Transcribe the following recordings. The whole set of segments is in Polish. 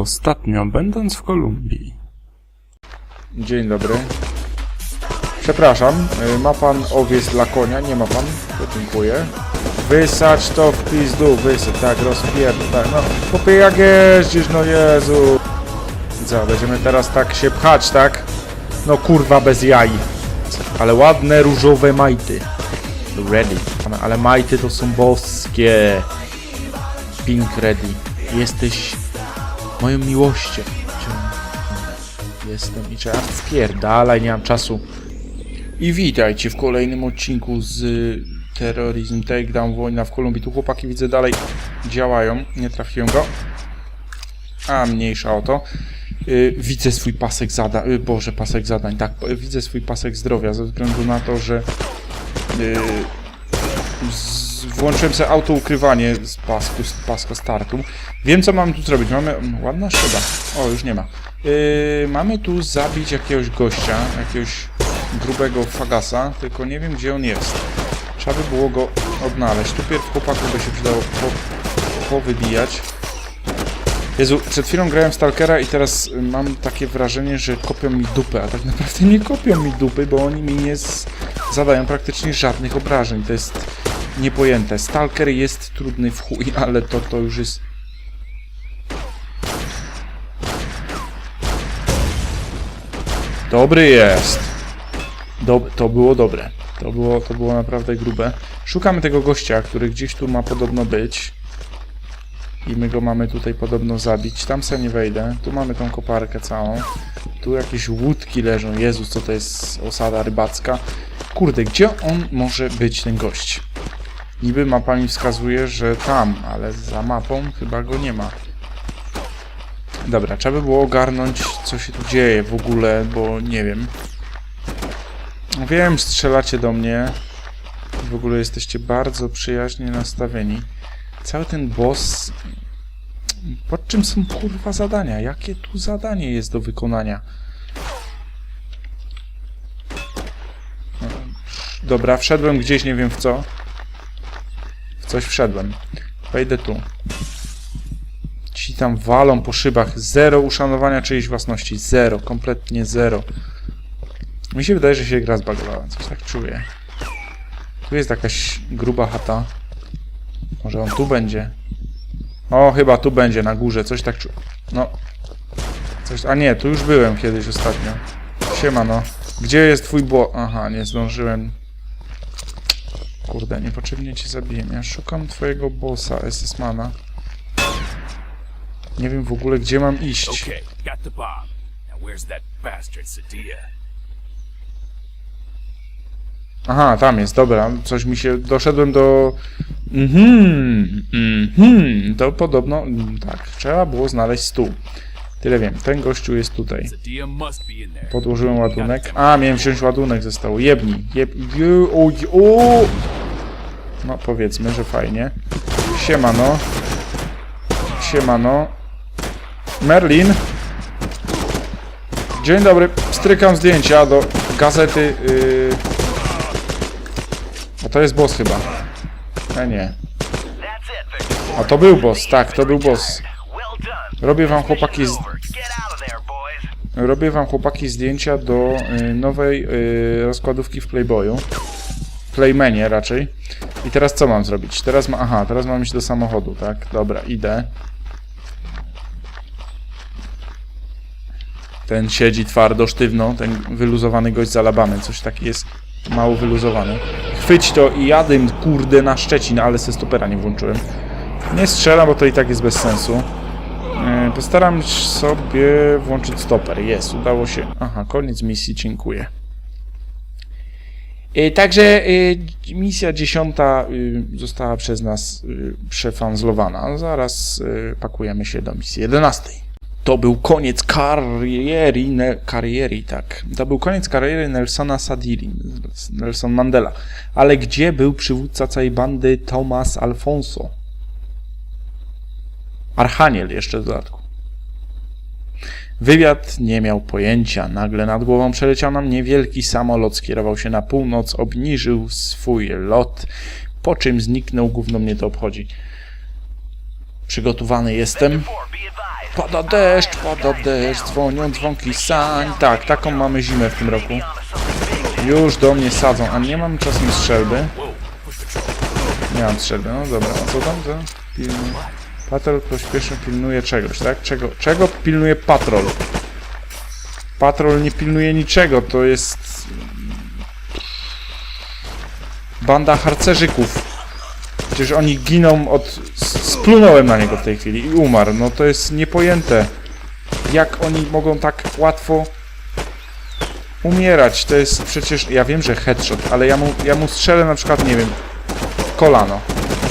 Ostatnio będąc w Kolumbii. Dzień dobry. Przepraszam, y, ma pan owiec dla konia? Nie ma pan? To dziękuję. Wysać to w pizdu, wysać, tak, rozpierdol, tak, no. Chłopie, jak jeździsz, no Jezu. Co, będziemy teraz tak się pchać, tak? No kurwa, bez jaj. Ale ładne, różowe majty. Ready. Ale majty to są boskie. Pink ready. Jesteś moją miłością. Jestem i trzeba spierdalaj, nie mam czasu. I witajcie w kolejnym odcinku z y, Terrorism Takedown Wojna w Kolumbii. Tu chłopaki widzę dalej działają. Nie trafiłem go. A mniejsza o to. Y, widzę swój pasek zadań. Y, Boże, pasek zadań. Tak, y, widzę swój pasek zdrowia ze względu na to, że y, z, włączyłem sobie auto ukrywanie z pasku, z paska startu. Wiem co mamy tu zrobić. Mamy. Ładna szyba. O, już nie ma. Yy, mamy tu zabić jakiegoś gościa, jakiegoś grubego fagasa, tylko nie wiem gdzie on jest. Trzeba by było go odnaleźć. Tu pierw chłopaku by się przydało po, powybijać. Jezu, przed chwilą grałem Stalkera i teraz y, mam takie wrażenie, że kopią mi dupę, a tak naprawdę nie kopią mi dupy, bo oni mi nie zadają praktycznie żadnych obrażeń. To jest niepojęte. Stalker jest trudny w chuj, ale to, to już jest... Dobry jest. Dob to było dobre. To było, to było naprawdę grube. Szukamy tego gościa, który gdzieś tu ma podobno być. I my go mamy tutaj podobno zabić. Tam se nie wejdę. Tu mamy tą koparkę całą. Tu jakieś łódki leżą. Jezus, co to jest osada rybacka. Kurde, gdzie on może być, ten gość? Niby mapa mi wskazuje, że tam, ale za mapą chyba go nie ma. Dobra, trzeba by było ogarnąć, co się tu dzieje w ogóle, bo nie wiem. Wiem, strzelacie do mnie. W ogóle jesteście bardzo przyjaźnie nastawieni. Cały ten boss... Pod czym są kurwa zadania? Jakie tu zadanie jest do wykonania? Dobra, wszedłem gdzieś, nie wiem w co. Coś wszedłem. Wejdę tu. Ci tam walą po szybach. Zero uszanowania czyjejś własności. Zero. Kompletnie zero. Mi się wydaje, że się gra zbagowała. Coś tak czuję. Tu jest jakaś gruba chata. Może on tu będzie. O, chyba tu będzie, na górze. Coś tak czuję. No. Coś... A nie, tu już byłem kiedyś ostatnio. Siema, no. Gdzie jest twój bło... Aha, nie zdążyłem. Kurde, niepotrzebnie cię zabiję. Ja szukam twojego bossa, SS-mana. Nie wiem w ogóle, gdzie mam iść. Aha, tam jest, dobra. Coś mi się... Doszedłem do... Mhm, mhm. To podobno... mm, Tak, trzeba było znaleźć stół. Tyle wiem. Ten gościu jest tutaj. Podłożyłem ładunek. A, miałem wziąć ładunek ze stołu. Jebni. Jeb... No, powiedzmy, że fajnie. Siemano. Siemano. Merlin. Dzień dobry. Strykam zdjęcia do gazety... Yy... A to jest boss chyba. A nie. A to był boss, tak, to był boss. Robię wam chłopaki z... Robię wam chłopaki zdjęcia do y, nowej y, rozkładówki w Playboyu. Playmanie raczej. I teraz co mam zrobić? Teraz ma... Aha, teraz mam iść do samochodu, tak? Dobra, idę. Ten siedzi twardo, sztywno, ten wyluzowany gość z Alabamy. Coś taki jest mało wyluzowany. Chwyć to i jadę kurde, na Szczecin, ale se stopera nie włączyłem. Nie strzelam, bo to i tak jest bez sensu. E, Postaram sobie włączyć stoper. Jest, udało się. Aha, koniec misji, dziękuję. E, Także e, misja dziesiąta została przez nas przefanzlowana. Zaraz pakujemy się do misji jedenastej. To był koniec kariery, ne, kariery, tak. To był koniec kariery Nelsona Sadiri, Nelson Mandela. Ale gdzie był przywódca całej bandy Thomas Alfonso? Archaniel jeszcze w dodatku. Wywiad nie miał pojęcia. Nagle nad głową przeleciał nam niewielki samolot, skierował się na północ, obniżył swój lot, po czym zniknął, gówno mnie to obchodzi. Przygotowany jestem. Pada deszcz, pada deszcz, dzwonią dzwonki sań. Tak, taką mamy zimę w tym roku. Już do mnie sadzą, a nie mam czasem strzelby. Nie mam strzelby, no dobra, a co tam? Pilnuj. Patrol pośpiesznie pilnuje czegoś, tak? Czego, czego pilnuje patrol? Patrol nie pilnuje niczego, to jest... Banda harcerzyków. Przecież oni giną od... Splunąłem na niego w tej chwili i umarł. No to jest niepojęte. Jak oni mogą tak łatwo umierać? To jest przecież... Ja wiem, że headshot, ale ja mu, ja mu strzelę na przykład, nie wiem, kolano.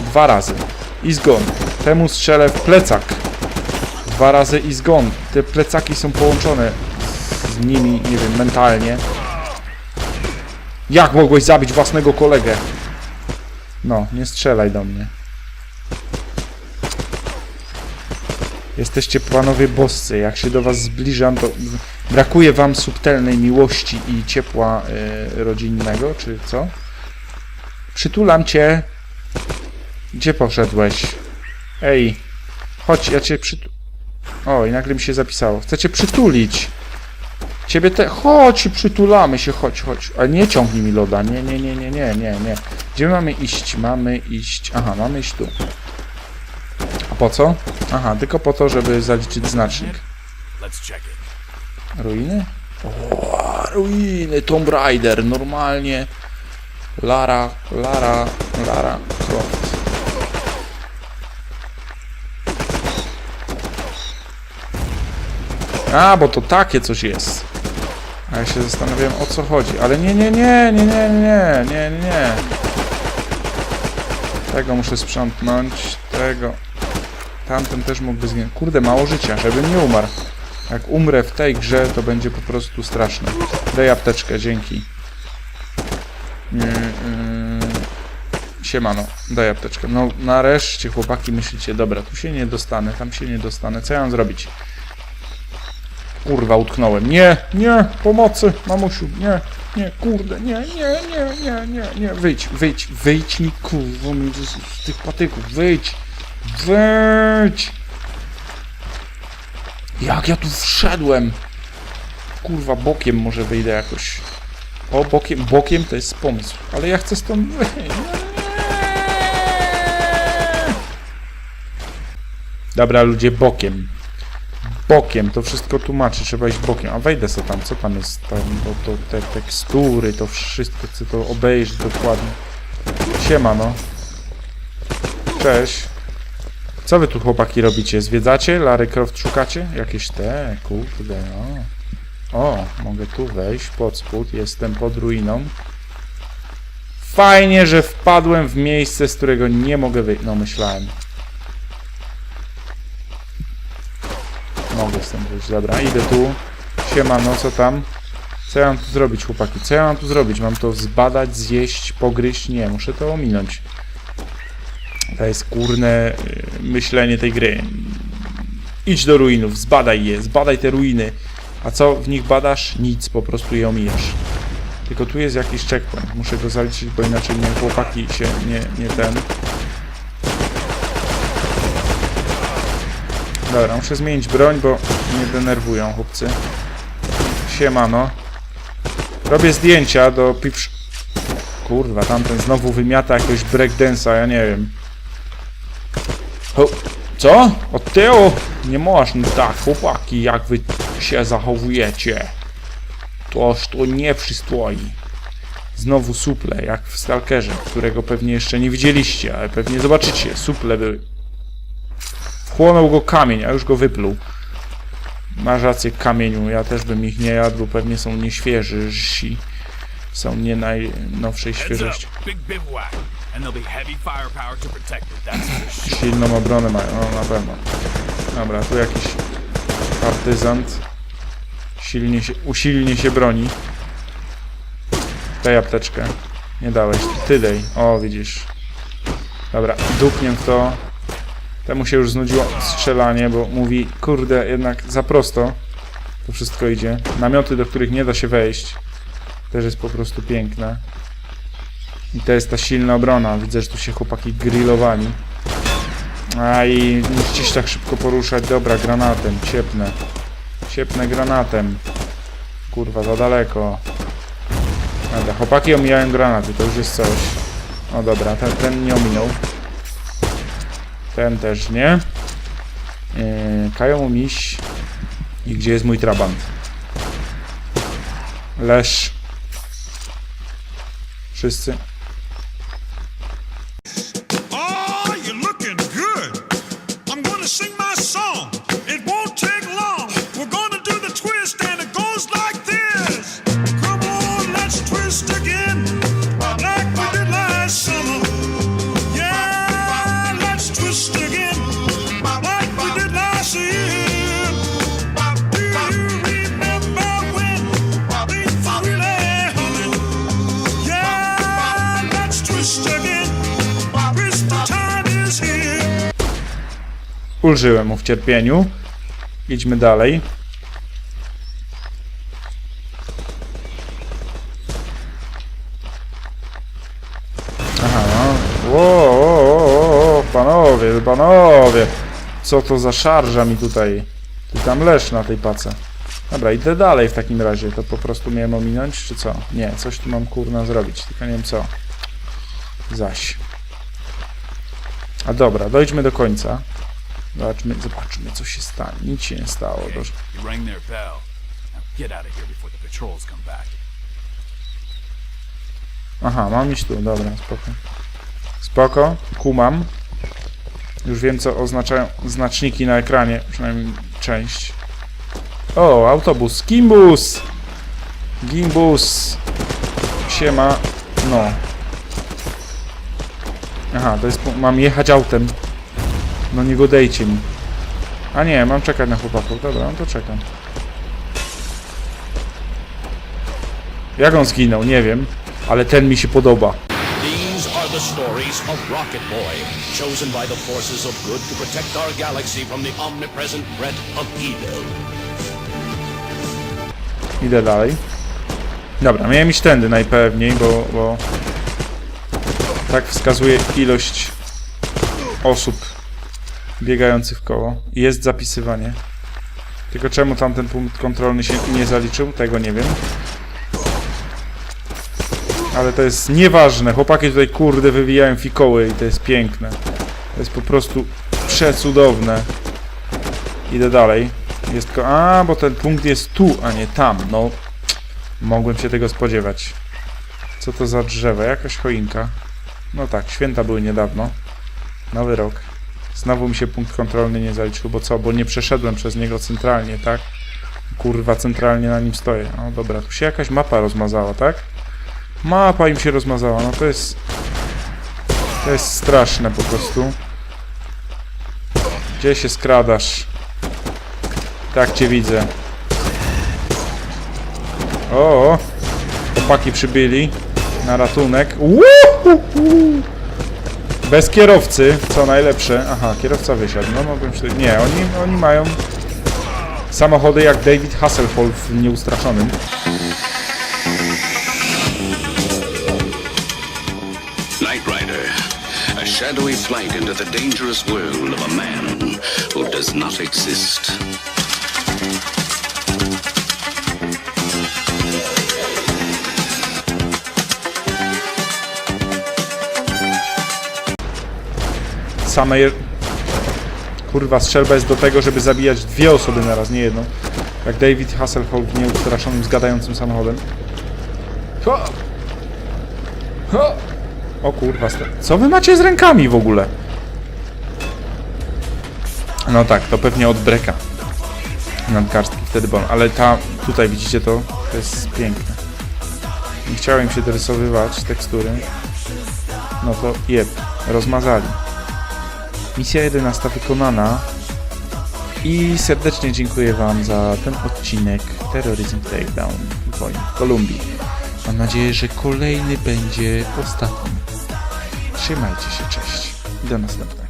Dwa razy. I zgon. Temu strzelę w plecak. Dwa razy i zgon. Te plecaki są połączone z nimi, nie wiem, mentalnie. Jak mogłeś zabić własnego kolegę? No, nie strzelaj do mnie. Jesteście panowie boscy. Jak się do was zbliżam, to brakuje wam subtelnej miłości i ciepła y, rodzinnego, czy co? Przytulam cię. Gdzie poszedłeś? Ej, chodź, ja cię przytu... O, i nagle mi się zapisało. Chcę cię przytulić. Ciebie te... Chodź, przytulamy się, chodź, chodź. A nie ciągnij mi loda, nie, nie, nie, nie, nie, nie, nie. Gdzie mamy iść? Mamy iść... Aha, mamy iść tu. A po co? Aha, tylko po to, żeby zaliczyć znacznik. Ruiny? O, ruiny, Tomb Raider, normalnie. Lara, Lara, Lara Croft. A, bo to takie coś jest. A ja się zastanawiałem o co chodzi. Ale nie, nie, nie, nie, nie, nie, nie, nie. Tego muszę sprzątnąć, tego. Tamten też mógłby zginąć. Kurde, mało życia, żebym nie umarł. Jak umrę w tej grze, to będzie po prostu straszne. Daj apteczkę, dzięki. Yy, yy. Siemano, daj apteczkę. No nareszcie chłopaki myślicie, dobra, tu się nie dostanę, tam się nie dostanę. Co ja mam zrobić? Kurwa, utknąłem. Nie, nie, pomocy, mamusiu, nie, nie, kurde, nie, nie, nie, nie, nie, nie, wyjdź, wyjdź, wyjdź mi, kurwa, z, z tych patyków, wyjdź, wyjdź. Jak ja tu wszedłem? Kurwa, bokiem może wyjdę jakoś. O, bokiem, bokiem to jest pomysł. Ale ja chcę stąd wyjść. Dobra, ludzie, bokiem. Bokiem, to wszystko tłumaczy, trzeba iść bokiem. A wejdę sobie tam, co tam jest? Tam, to, to, te tekstury, to wszystko, chcę to obejrzeć dokładnie. Siema, no. Cześć. Co wy tu chłopaki robicie? Zwiedzacie? Larry Croft szukacie? Jakieś te, kurde. O, mogę tu wejść pod spód, jestem pod ruiną. Fajnie, że wpadłem w miejsce, z którego nie mogę wyjść. No, myślałem. Wyjść, dobra, idę tu. Siema, no co tam? Co ja mam tu zrobić, chłopaki? Co ja mam tu zrobić? Mam to zbadać, zjeść, pogryźć? Nie, muszę to ominąć. To jest kurne y, myślenie tej gry. Idź do ruinów, zbadaj je, zbadaj te ruiny. A co w nich badasz? Nic, po prostu je omijasz. Tylko tu jest jakiś checkpoint. Muszę go zaliczyć, bo inaczej mnie chłopaki się nie, nie ten. Dobra, muszę zmienić broń, bo mnie denerwują chłopcy. Siemano. Robię zdjęcia do piprz... Kurwa, tamten znowu wymiata jakiegoś breakdance'a, ja nie wiem. Co? Od tyłu? Nie można tak, chłopaki, jak wy się zachowujecie. Toż to nie przystoi. Znowu suple, jak w Stalkerze, którego pewnie jeszcze nie widzieliście, ale pewnie zobaczycie. Suple były. Wchłonął go kamień, a już go wypluł. Masz rację, kamieniu. Ja też bym ich nie jadł, bo pewnie są nieświeży. Są nie najnowszej świeżości. Silną obronę mają, no na pewno. Dobra, tu jakiś partyzant. Silnie się, usilnie się broni. Daj apteczkę. Nie dałeś. Ty daj. O, widzisz. Dobra, dupnie w to. Temu się już znudziło strzelanie, bo mówi, kurde, jednak za prosto to wszystko idzie. Namioty, do których nie da się wejść. Też jest po prostu piękne. I to jest ta silna obrona. Widzę, że tu się chłopaki grillowali. Aj, musicie się tak szybko poruszać. Dobra, granatem, ciepnę. Ciepnę granatem. Kurwa, za daleko. Dobra, chłopaki omijają granaty, to już jest coś. O dobra, ten, ten nie ominął. Ten też nie. Yy, kają miś. I gdzie jest mój trabant? Lesz. Wszyscy. Ulżyłem mu w cierpieniu. Idźmy dalej. Aha, no. Ło, ło, ło, panowie, panowie. Co to za szarża mi tutaj? Ty tam leż na tej pace. Dobra, idę dalej w takim razie. To po prostu miałem ominąć, czy co? Nie, coś tu mam kurna zrobić, tylko nie wiem co. Zaś. A dobra, dojdźmy do końca. Zobaczmy, zobaczmy, co się stanie. Nic się nie stało. Dobrze. Aha, mam iść tu, dobra, spoko. Spoko, kumam. Już wiem, co oznaczają znaczniki na ekranie, przynajmniej część. O, autobus, Gimbus! Gimbus! Siema, no. Aha, to jest, mam jechać autem. No nie godejcie mi. A nie, mam czekać na chłopaków, dobra, no to czekam. Jak on zginął, nie wiem, ale ten mi się podoba. The stories of Rocket Boy, chosen by the forces of good to protect our galaxy from the omnipresent threat of evil. Idę dalej. Dobra, miałem iść tędy najpewniej, bo, bo tak wskazuje ilość osób biegających w koło. Jest zapisywanie. Tylko czemu tamten punkt kontrolny się nie zaliczył, tego nie wiem. Ale to jest nieważne. Chłopaki tutaj kurde wywijają fikoły i to jest piękne. To jest po prostu przecudowne. Idę dalej. Jest tylko... A, bo ten punkt jest tu, a nie tam. No, mogłem się tego spodziewać. Co to za drzewa? Jakaś choinka. No tak, święta były niedawno. Nowy rok. Znowu mi się punkt kontrolny nie zaliczył, bo co? Bo nie przeszedłem przez niego centralnie, tak? Kurwa, centralnie na nim stoję. No dobra, tu się jakaś mapa rozmazała, tak? Mapa im się rozmazała, no to jest... To jest straszne po prostu. Gdzie się skradasz? Tak cię widzę. O, chłopaki przybyli na ratunek. Uhuhu. Bez kierowcy, co najlepsze. Aha, kierowca wysiadł. No mogłem się... Nie, oni, oni mają samochody jak David Hasselhoff w Nieustraszonym. Knight Rider, a shadowy flight into the dangerous world of a man who does not exist. Same... Je... Kurwa, strzelba jest do tego, żeby zabijać dwie osoby naraz, nie jedną. Jak David Hasselhoff w Nieustraszonym z gadającym samochodem. Ho! Ho! O kurwa, co wy macie z rękami w ogóle? No tak, to pewnie od breka. Nadgarstki wtedy bon, ale ta, tutaj widzicie to, to jest piękne. Nie chciałem się dorysowywać tekstury. No to jeb, rozmazali. Misja 11 wykonana. I serdecznie dziękuję Wam za ten odcinek Terrorism Takedown wojny w Kolumbii. Mam nadzieję, że kolejny będzie ostatni. Trzymajcie się, cześć. Do następnego.